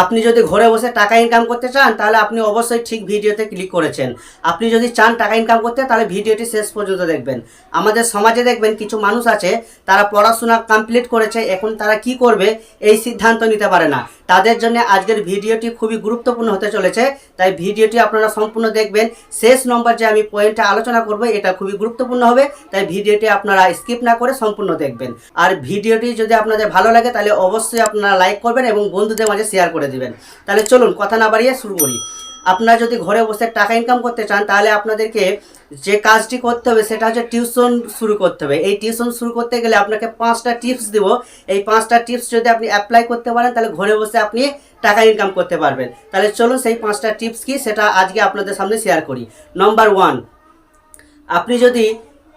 আপনি যদি ঘরে বসে টাকা ইনকাম করতে চান, তাহলে আপনি অবশ্যই ঠিক ভিডিওতে ক্লিক করেছেন। আপনি যদি চান টাকা ইনকাম করতে, তাহলে ভিডিওটি শেষ পর্যন্ত দেখবেন। আমাদের সমাজে দেখবেন কিছু মানুষ আছে, তারা পড়াশোনা কমপ্লিট করেছে, এখন তারা কি করবে এই সিদ্ধান্ত নিতে পারে না। তাদের জন্য আজকের ভিডিওটি খুবই গুরুত্বপূর্ণ হতে চলেছে, তাই ভিডিওটি আপনারা সম্পূর্ণ দেখবেন। শেষ নম্বর যে আমি পয়েন্টটা আলোচনা করব, এটা খুবই গুরুত্বপূর্ণ হবে, তাই ভিডিওটি আপনারা স্কিপ না করে সম্পূর্ণ দেখবেন। আর ভিডিওটি যদি আপনাদের ভালো লাগে, তাহলে অবশ্যই আপনারা লাইক করবেন এবং বন্ধুদের মাঝে শেয়ার করে দিবেন। তাহলে চলুন, কথা না বাড়িয়ে শুরু করি। আপনারা যদি ঘরে বসে টাকা ইনকাম করতে চান, তাহলে আপনাদেরকে যে কাজটি করতে হবে, সেটা হচ্ছে টিউশন শুরু করতে হবে। এই টিউশন শুরু করতে গেলে আপনাকে পাঁচটা টিপস দেবো। এই পাঁচটা টিপস যদি আপনি অ্যাপ্লাই করতে পারেন, তাহলে ঘরে বসে আপনি টাকা ইনকাম করতে পারবেন। তাহলে চলুন, সেই পাঁচটা টিপস কি, সেটা আজকে আপনাদের সামনে শেয়ার করি। নম্বর ওয়ান আপনি যদি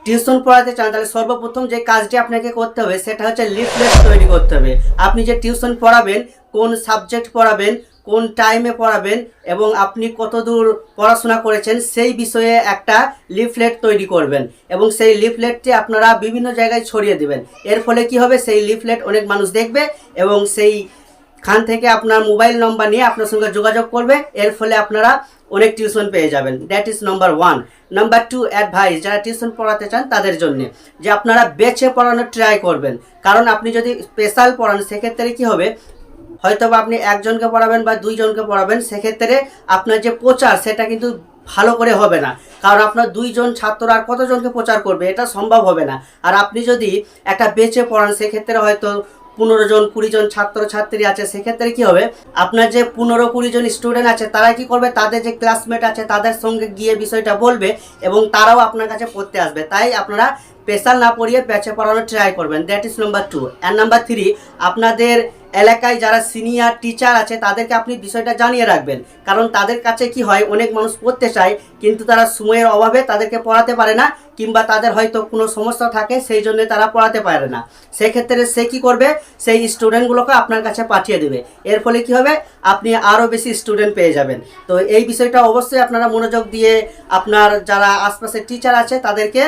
টিউশন পড়াতে চান, তাহলে সর্বপ্রথম যে কাজটি আপনাকে করতে হবে, সেটা হচ্ছে লিফলেট তৈরি করতে হবে। আপনি যে টিউশন পড়াবেন, কোন সাবজেক্ট পড়াবেন, কোন টাইমে পড়াবেন, এবং আপনি কতদূর পড়াশোনা করেছেন, সেই বিষয়ে একটা লিফলেট তৈরি করবেন, এবং সেই লিফলেটটি আপনারা বিভিন্ন জায়গায় ছড়িয়ে দেবেন। এর ফলে কি হবে? সেই লিফলেট অনেক মানুষ দেখবে, এবং সেই খান থেকে আপনার মোবাইল নম্বর নিয়ে আপনার সঙ্গে যোগাযোগ করবে। এর ফলে আপনারা অনেক টিউশন পেয়ে যাবেন। That is number one number two advice যারা টিউশন পড়াতে চান তাদের জন্য, যে আপনারা বেছে পড়ানোর ট্রাই করবেন। কারণ আপনি যদি স্পেশাল পড়ান, সেক্ষেত্রে কি হবে? হয়তো বা আপনি একজনকে পড়াবেন বা দুইজনকে পড়াবেন, সেক্ষেত্রে আপনার যে প্রচার, সেটা কিন্তু ভালো করে হবে না। কারণ আপনার দুইজন ছাত্র আর কতজনকে প্রচার করবে, এটা সম্ভব হবে না। আর আপনি যদি একটা বেচে পড়ান, সেক্ষেত্রে হয়তো পনেরো জন, কুড়ি জন ছাত্র, ছাত্রী আছে, সেক্ষেত্রে কি হবে? আপনার যে পনেরো, কুড়ি জন স্টুডেন্ট আছে তারা কি করবে? তাদের যে ক্লাসমেট আছে, তাদের সঙ্গে গিয়ে বিষয়টা বলবে এবং তারাও আপনার কাছে পড়তে আসবে। তাই আপনারা স্পেশাল না পড়িয়ে প্যাচে পড়ানোর ট্রাই করবেন। That is number two and number three আপনাদের এলাকায় যারা সিনিয়র টিচার আছে, তাদেরকে আপনি বিষয়টা জানিয়ে রাখবেন। কারণ তাদের কাছে কি হয়, অনেক মানুষ পড়তে চায়, কিন্তু তারা সময়ের অভাবে তাদেরকে পড়াতে পারে না, কিংবা তাদের হয়তো কোনো সমস্যা থাকে, সেই জন্য তারা পড়াতে পারে না। সেক্ষেত্রে সে কি করবে, সেই স্টুডেন্টগুলোকে আপনার কাছে পাঠিয়ে দেবে। এর ফলে কি হবে, আপনি আরও বেশি স্টুডেন্ট পেয়ে যাবেন। তো এই বিষয়টা অবশ্যই আপনারা মনোযোগ দিয়ে আপনার যারা আশপাশের টিচার আছে, তাদেরকে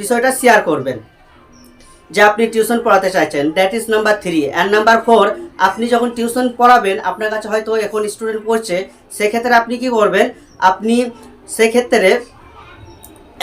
বিষয়টা শেয়ার করবেন। যে আপনি টিউশন পড়াতে চাইছেন that is number three and number four আপনি যখন টিউশন পড়াবেন, আপনার কাছে হয়তো এখন স্টুডেন্ট পড়ছে, সেক্ষেত্রে আপনি কি করবেন? আপনি সেক্ষেত্রে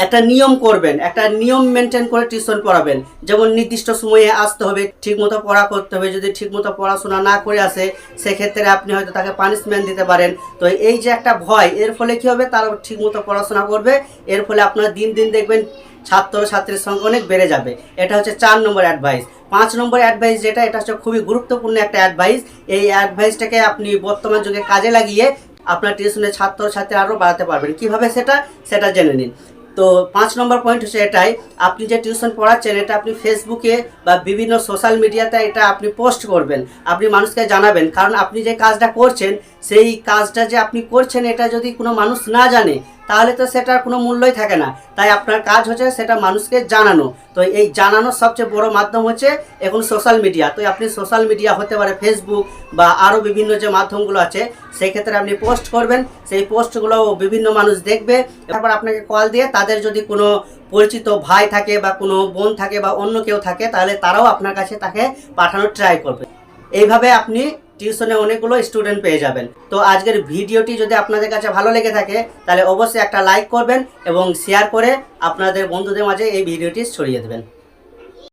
একটা নিয়ম করবেন, একটা নিয়ম মেনটেন করে টিউশন পড়াবেন। যেমন নির্দিষ্ট সময়ে আসতে হবে, ঠিকমতো পড়া করতে হবে, যদি ঠিকমতো পড়াশোনা না করে আসে, সেক্ষেত্রে আপনি হয়তো তাকে পানিশমেন্ট দিতে পারেন। তো এই যে একটা ভয়, এর ফলে কি হবে? তারা ঠিকমতো পড়াশোনা করবে, এর ফলে আপনারা দিন দিন দেখবেন ছাত্র ছাত্রীর সংখ্যা অনেক বেড়ে যাবে। এটা হচ্ছে চার নম্বর অ্যাডভাইস পাঁচ নম্বর অ্যাডভাইস যেটা, এটা হচ্ছে খুবই গুরুত্বপূর্ণ একটা অ্যাডভাইস এই অ্যাডভাইসটাকে আপনি বর্তমান যুগে কাজে লাগিয়ে আপনার টিউশনের ছাত্র ছাত্রী আরও বাড়াতে পারবেন। কীভাবে সেটা? সেটা জেনে নিন। তো পাঁচ নম্বর পয়েন্ট হচ্ছে এটাই, আপনি যে টিউশন পড়াচ্ছেন, এটা আপনি ফেসবুকে বা বিভিন্ন সোশ্যাল মিডিয়াতে এটা আপনি পোস্ট করবেন, আপনি মানুষকে জানাবেন। কারণ আপনি যে কাজটা করছেন, সেই কাজটা যে আপনি করছেন, এটা যদি কোনো মানুষ না জানে তাহলে তো সেটার কোনো মূল্যই থাকে না। তাই আপনার কাজ হচ্ছে সেটা মানুষকে জানানো। তো এই জানানোর সবচেয়ে বড় মাধ্যম হচ্ছে এখন সোশ্যাল মিডিয়া তো আপনি সোশ্যাল মিডিয়া হতে পারে ফেসবুক বা আরও বিভিন্ন যে মাধ্যমগুলো আছে সেই ক্ষেত্রে আপনি পোস্ট করবেন। সেই পোস্টগুলো বিভিন্ন মানুষ দেখবে। তারপর আপনাকে কল দিয়ে তাদের যদি কোনো পরিচিত ভাই থাকে বা কোনো বোন থাকে বা অন্য কেউ থাকে, তাহলে তারাও আপনার কাছে তাকে পাঠানোর ট্রাই করবে। এইভাবে আপনি টিউশনে অনেকগুলো স্টুডেন্ট পেয়ে যাবেন। তো আজকের ভিডিওটি যদি আপনাদের কাছে ভালো লেগে থাকে, তাহলে অবশ্যই একটা লাইক করবেন এবং শেয়ার করে আপনাদের বন্ধুদের মাঝে এই ভিডিওটি ছড়িয়ে দেবেন।